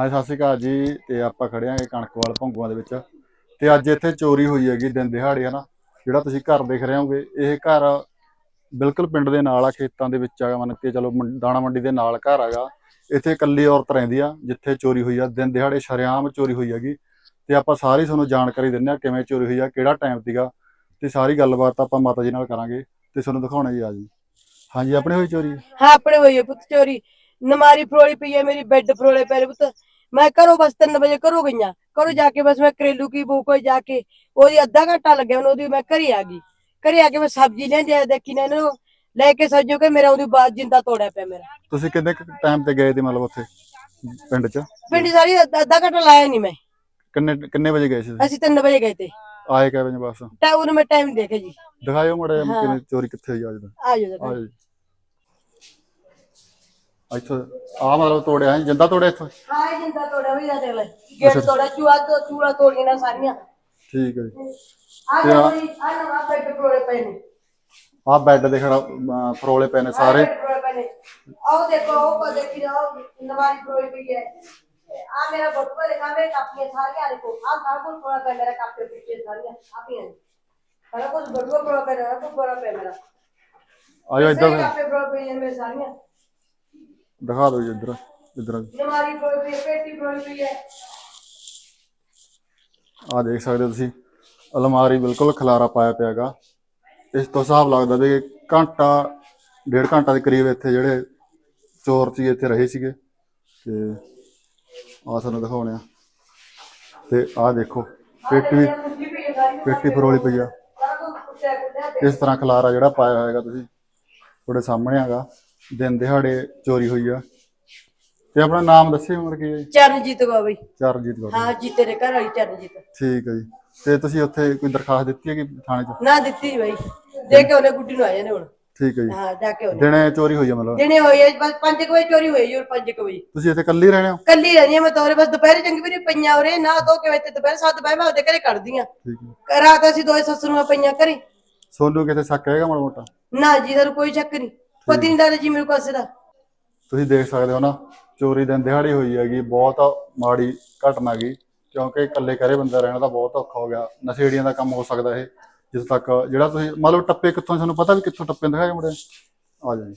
ਹਾਂਜੀ, ਸਤਿ ਸ਼੍ਰੀ ਅਕਾਲ ਜੀ, ਤੇ ਆਪਾਂ ਖੜੇ ਆਂ ਕਣਕਵਾਲ ਭੰਗੂਆਂ ਦੇ ਵਿੱਚ। ਤੇ ਅੱਜ ਇੱਥੇ ਚੋਰੀ ਹੋਈ ਹੈਗੀ ਦਿਨ ਦਿਹਾੜੇ, ਹਨਾ? ਜਿਹੜਾ ਤੁਸੀਂ ਘਰ ਦੇਖ ਰਹੇ ਹੋਗੇ ਇਹ ਘਰ ਬਿਲਕੁਲ ਪਿੰਡ ਦੇ ਨਾਲ ਆ, ਖੇਤਾਂ ਦੇ ਵਿੱਚ ਆ ਮੰਨ ਕੇ ਚਲੋ ਦਾਣਾ ਮੰਡੀ ਦੇ ਨਾਲ ਘਰ ਹੈਗਾ। ਇੱਥੇ ਇਕੱਲੀ ਔਰਤ ਰਹਿੰਦੀ ਆ, ਜਿੱਥੇ ਚੋਰੀ ਹੋਈ ਆ। ਦਿਨ ਦਿਹਾੜੇ ਸ਼ਰੇਆਮ ਚੋਰੀ ਹੋਈ ਹੈਗੀ। ਤੇ ਆਪਾਂ ਸਾਰੀ ਤੁਹਾਨੂੰ ਜਾਣਕਾਰੀ ਦਿੰਦੇ ਆ ਕਿਵੇਂ ਚੋਰੀ ਹੋਈ ਆ, ਕਿਹੜਾ ਟਾਈਮ ਸੀਗਾ, ਤੇ ਸਾਰੀ ਗੱਲਬਾਤ ਆਪਾਂ ਮਾਤਾ ਜੀ ਨਾਲ ਕਰਾਂਗੇ, ਤੇ ਤੁਹਾਨੂੰ ਦਿਖਾਉਣਾ ਜੀ ਆ ਜੀ। ਹਾਂਜੀ, ਆਪਣੇ ਹੋਈ ਚੋਰੀ? ਹਾਂ, ਆਪਣੇ ਹੋਈ ਆ ਪੁੱਤ, ਚੋਰੀ। ਨਮਾਰੀ ਫਰੋਲੀ ਪਈ ਹੈ ਮੇਰੀ, ਬੈੱਡ ਫਰੋਲੇ ਪਏ ਨੇ ਪੁੱਤ। ਮੈਂ ਘਰੋਂ ਬਸ 3 ਵਜੇ ਘਰੋਂ ਗਈਆਂ। ਘਰੋਂ ਜਾ ਕੇ ਬਸ ਮੈਂ ਕਰੇਲੂ ਕੀ ਬੂ ਕੋਲ ਜਾ ਕੇ ਉਹਦੀ ਅੱਧਾ ਘੰਟਾ ਲੱਗਿਆ ਉਹਨੂੰ ਉਹਦੀ ਮੈਂ ਘਰੇ ਆ ਗਈ। ਘਰੇ ਆ ਕੇ ਮੈਂ ਸਬਜ਼ੀ ਲੈਂਦੀ ਆ ਦੇਖੀ ਨਾ ਇਹਨੂੰ ਲੈ ਕੇ ਸੱਜੋ ਕਿ ਮੇਰਾ ਉਹਦੀ ਬਾਤ ਜਿੰਦਾ ਤੋੜਿਆ ਪਿਆ ਮੇਰਾ। ਤੁਸੀਂ ਕਿੰਨੇ ਟਾਈਮ ਤੇ ਗਏ ਤੇ ਮਤਲਬ ਉੱਥੇ ਪਿੰਡ 'ਚ? ਪਿੰਡ ਸਾਰੀ ਅੱਧਾ ਘੰਟਾ ਲਾਇਆ ਨਹੀਂ ਮੈਂ। ਕਿੰਨੇ ਕਿੰਨੇ ਵਜੇ ਗਏ ਸੀ? ਅਸੀਂ 3 ਵਜੇ ਗਏ ਤੇ। ਆਏ ਕਿੰਨੇ ਵਜੇ ਬਸ? ਤਾਂ ਉਹਨੂੰ ਮੈਂ ਟਾਈਮ ਦੇਖਿਆ ਜੀ। ਦਿਖਾਇਓ ਮੜਾ। ਕਿਵੇਂ ਚੋਰੀ ਕਿੱਥੇ ਹੋਈ ਅੱਜ ਦਾ। ਆ ਜਾਓ ਆ ਜੀ। ਇੱਥੋਂ ਆ ਮਤਲਬ ਤੋੜਿਆ ਹੈ ਜਿੰਦਾ ਤੋੜਿਆ ਇੱਥੋਂ? ਹਾਂ ਇਹ ਜਿੰਦਾ ਤੋੜਿਆ ਵੀ ਦੇਖ ਲੈ ਗੇਟ ਤੋੜਾ ਚੂਆ ਤੋਂ ਚੂੜਾ ਤੋੜੀਆਂ ਨਾ ਸਾਰੀਆਂ। ਠੀਕ ਹੈ ਜੀ। ਆ ਤੇ ਆ- ਨਵਾਂ ਬੈੱਡ ਫਰੋਲੇ ਪਏ ਨੇ। ਆ ਬੈੱਡ ਦੇ ਖੜਾ ਅਮ, ਫਰੋਲੇ ਪਏ ਨੇ ਸਾਰੇ। ਆਓ ਦੇਖੋ ਉਹ ਕੋ ਦੇਖੀ ਜਾਓ ਨਵਾਰੀ ਫਰੋਈ ਪਈ ਹੈ। ਆ ਮੇਰਾ ਬੱਪਾ ਦੇ ਕਾਮੇ ਕਾਪੀਆਂ ਸਾਰੀਆਂ ਦੇਖੋ। ਆ ਸਾਰਾ ਕੁਝ ਥੋੜਾ ਪੈ ਮੇਰਾ ਕਾਪੀ ਪਿੱਛੇ ਸਾਰੀਆਂ ਆਪੀਆਂ ਨੇ। ਸਾਰਾ ਕੁਝ ਬੜੂਆ ਬੜਾ ਪੈ ਰਿਹਾ ਕੁਝ ਬੜਾ ਪੈ ਮੇਰਾ। ਆਜੋ ਇੱਧਰ। ਕਾਪੀ ਬੜਾ ਪਈ ਨੇ ਮੇਰੇ ਸਾਰੀਆਂ। ਦਿਖਾ ਦਿਓ ਜੀ ਇੱਧਰ ਇੱਧਰ ਪੇਟੀ ਹੈ। ਆ ਦੇਖ ਸਕਦੇ ਹੋ ਤੁਸੀਂ ਅਲਮਾਰੀ ਬਿਲਕੁਲ ਖਲਾਰਾ ਪਾਇਆ ਪਿਆਗਾ ਇਸ ਤੋਂ ਹਿਸਾਬ ਲੱਗਦਾ ਵੀ ਘੰਟਾ ਡੇਢ ਘੰਟਾ ਦੇ ਕਰੀਬ ਇੱਥੇ ਜਿਹੜੇ ਚੋਰ ਸੀ ਇੱਥੇ ਰਹੇ ਸੀਗੇ। ਤੇ ਆ ਤੁਹਾਨੂੰ ਦਿਖਾਉਣੇ ਆ। ਤੇ ਆ ਦੇਖੋ ਪੇਟੀ ਵੀ ਪੇਟੀ ਫਰੋਲੀ ਪਈ ਆ। ਇਸ ਤਰ੍ਹਾਂ ਖਲਾਰਾ ਜਿਹੜਾ ਪਾਇਆ ਹੋਏਗਾ ਤੁਸੀਂ ਤੁਹਾਡੇ ਸਾਹਮਣੇ ਹੈਗਾ। ਦਿਨ ਦਿਹਾੜੇ ਚੋਰੀ ਹੋਈ ਆ। ਤੇ ਆਪਣਾ ਨਾਮ ਦੱਸਿਓ ਉਮਰ ਕੀ ਹੈ ਜੀ? ਚਰਨਜੀਤ ਕੋ ਬਈ ਚਰਨਜੀਤ ਕੌਰ ਹਾਂ ਜੀ ਤੇਰੇ ਘਰ ਵਾਲੀ ਚਰਨਜੀਤ। ਠੀਕ ਹੈ ਜੀ। ਤੇ ਤੁਸੀਂ ਉੱਥੇ ਕੋਈ ਦਰਖਾਸਤ ਦਿੱਤੀ ਹੈ ਕਿ ਥਾਣੇ 'ਚ? ਨਾ ਦਿੱਤੀ ਬਈ। ਦੇ ਕੇ ਉਹਨੇ ਗੁੱਡੀ ਨੂੰ ਆ ਜਾਣੇ ਹੁਣ। ਠੀਕ ਹੈ ਜੀ। ਹਾਂ ਜਾ ਕੇ ਉਹਨੇ। ਦਿਨੇ ਚੋਰੀ ਹੋਈ ਆ ਮਤਲਬ? ਦਿਨੇ ਹੋਈ ਹੈ ਬਸ 5 ਵਜੇ ਚੋਰੀ ਹੋਈ ਜੀ 5 ਵਜੇ। ਤੁਸੀਂ ਇੱਥੇ ਇਕੱਲੇ ਹੀ? ਰਹਿਣੇ ਹੋ ਕੱਲੀ ਰਹਿਣੀ ਮੈਂ ਤੋਰੇ ਬਸ ਦੁਪਹਿਰੇ ਚੰਗੀ ਵੀ ਪਈਆਂ ਉਰੇ ਨਾ ਧੋ ਕੇ ਵਿੱਚ ਦੁਪਹਿਰ ਸੱਤ ਬਹਿ ਮੈਂ ਉਹਦੇ ਘਰੇ ਕੱਢਦੀ ਆ। ਠੀਕ ਹੈ ਰਾਤ ਅਸੀਂ ਦੋਏ ਸੱਸ ਨੂੰ ਪਈਆਂ ਘਰੇ। ਸੋਨੂੰ ਕਿਤੇ ਸ਼ੱਕ ਹੈਗਾ ਮਾੜਾ ਮੋਟਾ? ਨਾ ਜੀ ਸਾਨੂੰ ਕੋਈ ਚੱਕ ਨਹੀਂ। ਪਤੀ ਨਹੀਂ ਲੱਗਦਾ ਜੀ ਮੇਰੇ ਕੋਲ ਦਾ। ਤੁਸੀਂ ਦੇਖ ਸਕਦੇ ਹੋ ਨਾ ਚੋਰੀ ਦਿਨ ਦਿਹਾੜੀ ਹੋਈ ਹੈਗੀ ਬਹੁਤ ਮਾੜੀ ਘਟਨਾ ਗਈ ਕਿਉਂਕਿ ਇਕੱਲੇ ਘਰੇ ਬੰਦਾ ਰਹਿਣਾ ਤਾਂ ਬਹੁਤ ਔਖਾ ਹੋ ਗਿਆ ਨਸ਼ੇੜੀਆਂ ਦਾ ਕੰਮ ਹੋ ਸਕਦਾ ਇਹ ਜਿਸ ਤੱਕ ਜਿਹੜਾ ਤੁਸੀਂ ਮਤਲਬ ਟੱਪੇ ਕਿੱਥੋਂ ਤੁਹਾਨੂੰ ਪਤਾ ਵੀ ਕਿੱਥੋਂ ਟੱਪੇ ਦਿਖਾਏ ਮੁੰਡੇ? ਆ ਜਾਓ ਜੀ।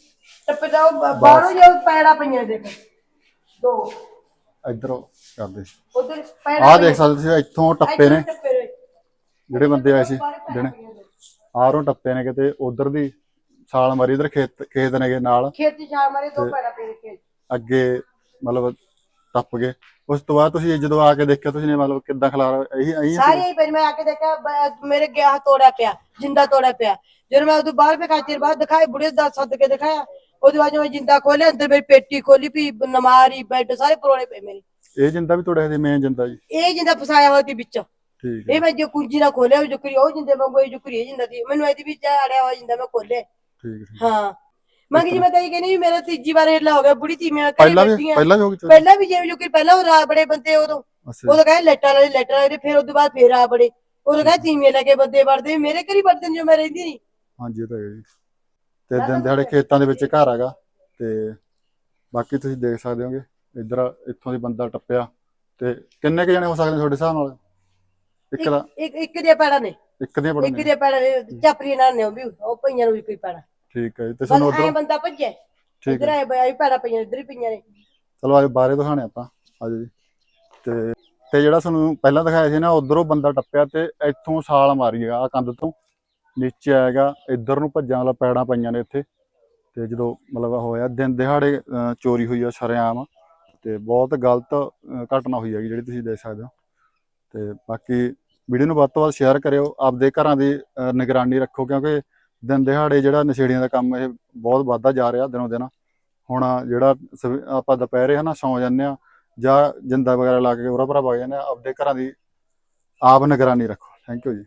ਟੱਪੇ ਦਾ ਬਾਹਰੋਂ ਜੋ ਪੈੜਾ ਪਈਆਂ ਦੇਖ। ਦੋ। ਇੱਧਰੋਂ ਕਰਦੇ। ਉਧਰ ਪੈੜਾ ਆਹ ਦੇਖ ਸਕਦੇ ਤੁਸੀਂ ਇੱਥੋਂ ਟੱਪੇ ਨੇ। ਜਿਹੜੇ ਬੰਦੇ ਆਏ ਸੀ ਦਿਨੇ ਆਹਰੋਂ ਟੱਪੇ ਨੇ ਕਿਤੇ ਉਧਰ ਦੀ ਛਾਲ ਮਾਰੀ ਇਧਰ ਖੇਤ ਖੇਤ ਨੇਗੇ ਨਾਲ ਖੇਤੀ ਛਾਲ ਮਾਰੇ ਦੋ ਪਏ ਨੇ ਖੇਤ ਅੱਗੇ ਮਤਲਬ ਟੱਪ ਗਏ। ਉਸ ਤੋਂ ਬਾਅਦ ਤੁਸੀਂ ਜਦੋਂ ਆ ਕੇ ਦੇਖਿਆ ਤੁਸੀਂ ਨੇ ਮਤਲਬ ਕਿੱਦਾਂ ਖਲਾਰਾ ਇਹੀ ਇਹੀ ਸਾਰੀ ਹੀ ਪਈ ਮੈਂ ਆ ਕੇ ਦੇਖਿਆ ਬ- ਮੇਰੇ ਗਿਆ ਤੋੜਿਆ ਪਿਆ ਜਿੰਦਾ ਤੋੜਿਆ ਪਿਆ। ਜਦੋਂ ਮੈਂ ਉਹਦੇ ਬਾਹਰ ਫੇ ਕਾਚਰ ਬਾਅਦ ਦਿਖਾਏ ਬੁੜੇ ਦਾ ਸੱਦ ਕੇ ਦਿਖਾਇਆ। ਉਹਦੇ ਬਾਅਦ ਮੈਂ ਜਿੰਦਾ ਖੋਲਿਆ ਅੰਦਰ ਮੇਰੀ ਪੇਟੀ ਖੋਲੀ ਵੀ ਨਮਾਰੀ ਬੈੱਡ ਸਾਰੇ ਪਰੋਲੇ ਪਏ ਮੇਰੇ। ਇਹ ਜਿੰਦਾ ਵੀ ਤੁਹਾਡੇ ਦੀ ਮੇਨ ਜਿੰਦਾ ਜੀ? ਇਹ ਜਿੰਦਾ ਫਸਾਇਆ ਹੋਇਆ ਸੀ ਵਿੱਚ। ਠੀਕ ਹੈ। ਇਹ ਮੈਂ ਜੋ ਕੁੰਜੀ ਨਾਲ ਖੋਲਿਆ ਉਹ ਜੁਕਰੀ ਉਹ ਜਿੰਦੇ ਵਾਂਗੂ ਇਹ ਜੁਕਰੀ ਇਹ ਜਿੰਦਾ ਸੀ। ਮੈਨੂੰ ਇਹਦੇ ਵਿੱਚ ਆੜਿਆ ਹੋਇਆ ਜਿੰਦਾ ਮੈਂ ਖੋਲਿਆ ਠੀਕ ਹੈ, ਠੀਕ ਹਾਂ। ਮੈਂ ਕਿ ਜੀ ਮੈਂ ਤਾਂ ਇਹ ਕਹਿੰਦੀ ਵੀ ਮੇਰਾ ਤੀਜੀ ਵਾਰ ਹਿੱਲਾ ਹੋ ਗਿਆ ਬੁੜੀ ਤੀ ਮੈਂ ਘਰੇ ਪਹਿਲਾਂ ਵੀ। ਪਹਿਲਾਂ ਵੀ ਹੋ ਗਈ ਚੋਰੀ ਪਹਿਲਾਂ ਵੀ ਜਿਵੇਂ ਜੁਕਰੀ ਪਹਿਲਾਂ ਉਹ ਰਾ ਬੜੇ ਬੰਦੇ ਉਦੋਂ। ਅੱਛਾ। ਉਦੋਂ ਕਹਿੰਦੇ ਲੈਟਰ ਵਾਲੇ ਲੈਟਰ ਵਾਲੇ ਫਿਰ ਤੋਂ ਬਾਅਦ ਫੇਰ ਆ ਬੜੇ। ਉਦੋਂ ਕਹਿੰਦੇ ਤੀਵੀਆਂ ਲੈ ਕੇ ਬੰਦੇ ਵੜਦੇ ਮੇਰੇ ਘਰੀ ਵੜਦੇ ਨੇ ਜੋ ਮੈਂ ਰਹਿੰਦੀ ਨਹੀਂ। ਹਾਂਜੀ ਇਹ ਤਾਂ ਹੈ ਜੀ। ਤੇ ਦਿਨ ਦਿਹਾੜੇ ਖੇਤਾਂ ਦੇ ਵਿੱਚ ਘਰ ਹੈਗਾ। ਤੇ ਬਾਕੀ ਤੁਸੀਂ ਦੇਖ ਸਕਦੇ ਹੋਗੇ ਇੱਧਰ ਇੱਥੋਂ ਦੀ ਬੰਦਾ ਟੱਪਿਆ। ਤੇ ਕਿੰਨੇ ਕੁ ਜਣੇ ਹੋ ਸਕਦੇ ਨੇ ਤੁਹਾਡੇ ਹਿਸਾਬ ਨਾਲ? ਇੱਕ ਦਾ ਇੱਕ ਇੱਕ ਦੀਆਂ ਪੈੜਾਂ ਨੇ। ਇੱਕ ਦੀਆਂ ਇੱਕ ਪੜਨੇ ਦੀਆਂ ਪੈੜਾਂ ਨੇ ਚਾਪਰੀ ਨਾਲ ਨੇ ਉਹ ਵੀ ਉਹ ਪਈਆਂ ਨੂੰ ਵੀ ਕੋਈ ਪੈੜਾ। ਠੀਕ ਹੈ ਜੀ ਤੇ ਬਸ ਸਾਨੂੰ ਐ ਉਧਰ ਬੰਦਾ ਠੀਕ ਇਧਰ ਹੈ ਆਏ ਬਈ ਪੈੜਾਂ ਪਈਆਂ ਇਧਰ ਹੀ ਪਈਆਂ ਨੇ। ਚਲੋ ਆਜੋ ਬਾਹਰੇ ਦਿਖਾਣੇ ਆਪਾਂ ਆਜੋ ਜੀ। ਤੇ ਤੇ ਜਿਹੜਾ ਤੁਹਾਨੂੰ ਪਹਿਲਾਂ ਦਿਖਾਇਆ ਸੀ ਨਾ ਉਧਰੋਂ ਬੰਦਾ ਟੱਪਿਆ ਤੇ ਇੱਥੋਂ ਛਾਲ ਮਾਰੀ ਆ ਕੰਧ ਤੋਂ। ਨੀਚੇ ਆਏਗਾ ਇੱਧਰ ਨੂੰ ਭੱਜਾਂ ਵਾਲਾ ਪੈੜਾਂ ਪਈਆਂ ਨੇ ਇੱਥੇ। ਤੇ ਜਦੋਂ ਮਤਲਬ ਹੋਇਆ ਦਿਨ ਦਿਹਾੜੇ ਅਹ, ਚੋਰੀ ਹੋਈ ਆ ਸ਼ਰੇਆਮ। ਤੇ ਬਹੁਤ ਗਲਤ ਅਹ, ਘਟਨਾ ਹੋਈ ਹੈਗੀ ਜਿਹੜੀ ਤੁਸੀਂ ਦੇਖ ਸਕਦੇ ਹੋ। ਤੇ ਬਾਕੀ ਵੀਡੀਓ ਨੂੰ ਵੱਧ ਤੋਂ ਵੱਧ ਸ਼ੇਅਰ ਕਰਿਓ ਆਪਦੇ ਘਰਾਂ ਦੀ ਅਹ, ਨਿਗਰਾਨੀ ਰੱਖੋ ਕਿਉਂਕਿ ਦਿਨ ਦਿਹਾੜੇ ਜਿਹੜਾ ਨਸ਼ੇੜੀਆਂ ਦਾ ਕੰਮ ਇਹ ਬਹੁਤ ਵੱਧਦਾ ਜਾ ਰਿਹਾ ਦਿਨੋਂ ਦਿਨ। ਹੁਣ ਜਿਹੜਾ ਸਵੇ- ਆਪਾਂ ਦੁਪਹਿਰੇ ਹਨਾ ਸੌਂ ਜਾਂਦੇ ਆ ਜਾਂ ਜਿੰਦਾ ਵਗੈਰਾ ਲਾ ਕੇ ਉਰਾ ਭਰਾ ਵਗ ਜਾਂਦੇ ਆ ਆਪਦੇ ਘਰਾਂ ਦੀ ਆਪ ਨਿਗਰਾਨੀ ਰੱਖੋ। ਥੈਂਕ ਯੂ ਜੀ।